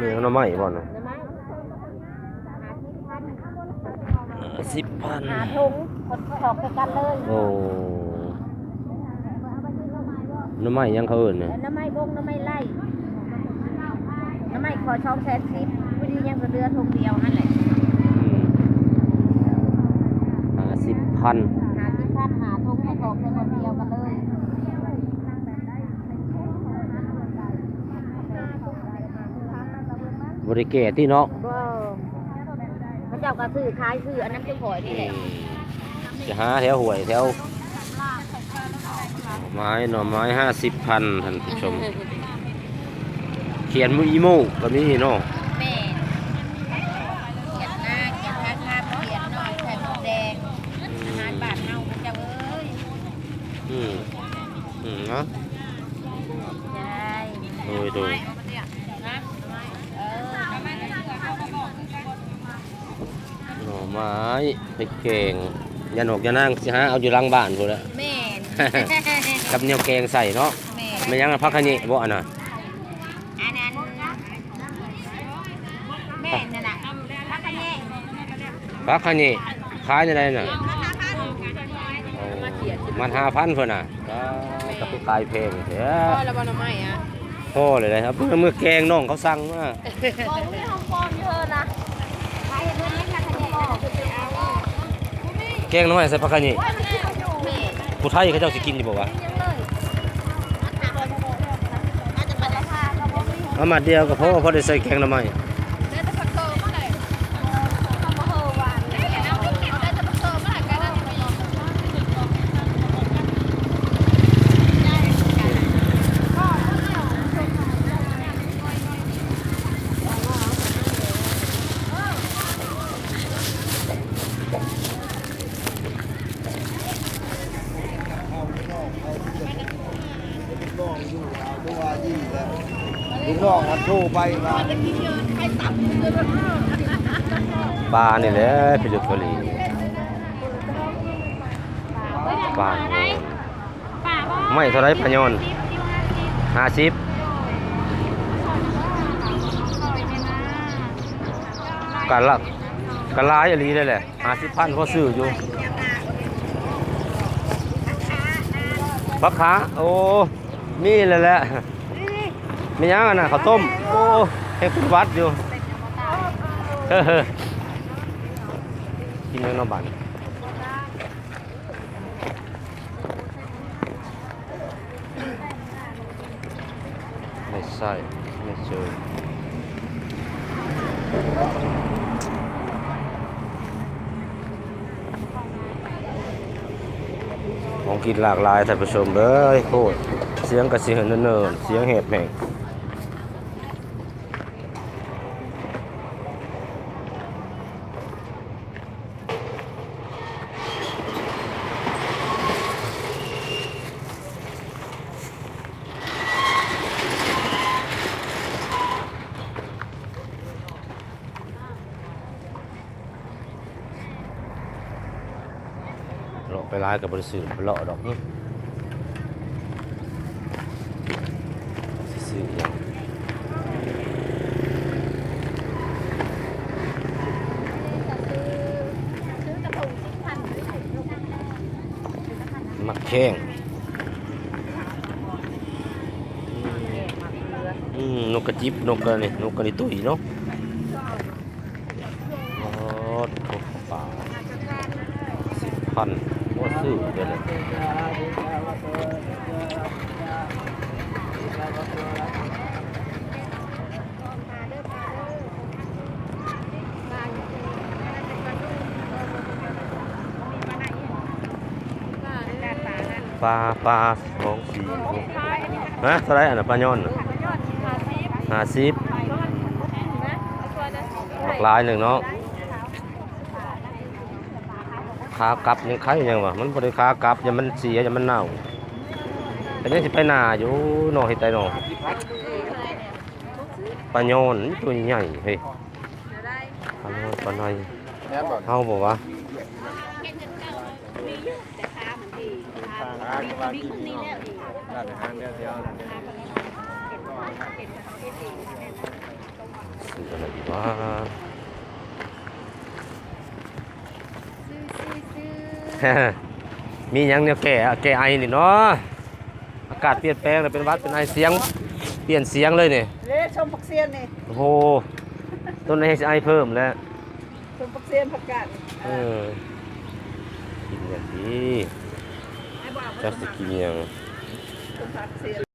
มีหน่อไม้บ่น่ะได้ไหมหาที่พันสิบพันหาถุงคนถอกไปกันเลย โอ้หน่อไม้ยังเขาเอิ้นน่ะน้ำไม้บงน้ำไม้ไล่น้ำไม้ขอช่องแสนสิบวันนี้ยังกระเดือถุงเดียวนั่นแหละห้าสิบพันหาที่พันหาถุงให้ถอกในคนเดียวกันเลย บริเกตที่เนาะบ่พระเจ้าก็ซื้อขายซื้ออันนั้นจะขอยนี่แหละจะหาแถวหวยแถวไม้หน่อไม้ห้าสิบพันท่านผู้ชม เขียนมุอีโมก็มีเนาะแม่เขียนหน้าเขียนหน้าคาบเขียนหน่อยใส่หมวกแดงอาหารบาทเฮาพระเจ้าเอ้ยอืมอืมเนาะใช่โดยโดย นะเออ หน่อ ไม้ไปเก่งยันหกยันนั่งสิฮะเอาอยู่หลังบ้านพูดแล้วแม่นกับเหนียวแกงใส่เนาะแม่นไม่ยังพักขะนิบ่อันน่ะอันนั้นแม่นนั่นน่ะพักกันแน่พักขะนิขายยังไงน่ะโอ้มันห้าพันเพิ่นน่ะก็ก็คือกายเพลงเสียพ่อระบายน้ำไม้อะพ่อเลยนะครับเมื่อเมื่อแกงน้องเขาสั่งมา แกงน้อยใส่พักขะนิแม่นผู้ไทยเขาเจ้าสิกินอยู่บ่วะยังเลยอาจจะไปได้ค่ะเราบ่มีเอามาเดียวก็พอพอได้ใส่แกงหน่อไม้ได้แต่ผักเติมเมื่อไหร่เขาบ่เฮอหวานเลยเอาได้แต่ผักเติมเมื่อไหร่กันนั่นไม่ยอม ลูกน้องมันโทรไปมาปลานี่แหละพิลึกกะลีปลาไม่เท่าไรพยอนห้าสิบกันละกันลายอะไรได้แหละห้าสิบพันพอซื้ออยู่พักขาโอ้มีเลยแหละ มียังอะนะข้าวต้ม โอ้ให้คุณวัดอยู่เฮ้อกินยังน้ำบันไม่ใช่ไม่เจอของกินหลากหลายท่านผู้ชมเลยโคตรเสียงกระเสียงเนินๆเสียงเห็บแห่ง เลาะไปร้ายกับบริสุทธิ์เลาะดอกนี่ซื้ออย่างมักแข้งอืมนกกระจิบนกกระนี่นกกระนี่ตุ้ยเนาะโอ้โหป่าสิบพัน ว่าซื้อเดี๋ยวเลยปลาปลาสองสี่หกฮะเท่าไหรอันน่ะปลาย่อนน่ะห้าสิบหลากหลายหนึ่งเนาะ ขากลับยังไข่ยังวะมันบริขากลับยังมันเสียยังมันเน่าแต่ยังสิไปหนาอยู่หน่อเห็ดไตหน่อปลาโยนตัวใหญ่เฮ้ยปลาโยนปลาในแม่าบอกว่าทางร้านกินร้านอาหารดียว เดียวว้าซื้อซื้อซื้อมีหยังเนี่ยแก่แก่ไอนี่เนาะอากาศเปลี่ยนแปลงเลยเป็นหวัดเป็นไอเสียง เปลี่ยนเสียงเลยนี่เละชมผักเซียนนี่โอ้โหต้นไอไอเพิ่มแล้วชมผักเซียนผักกาดเออกินอย่างดีไอ้บ่าวจะสิกินหยังชมผักเซียน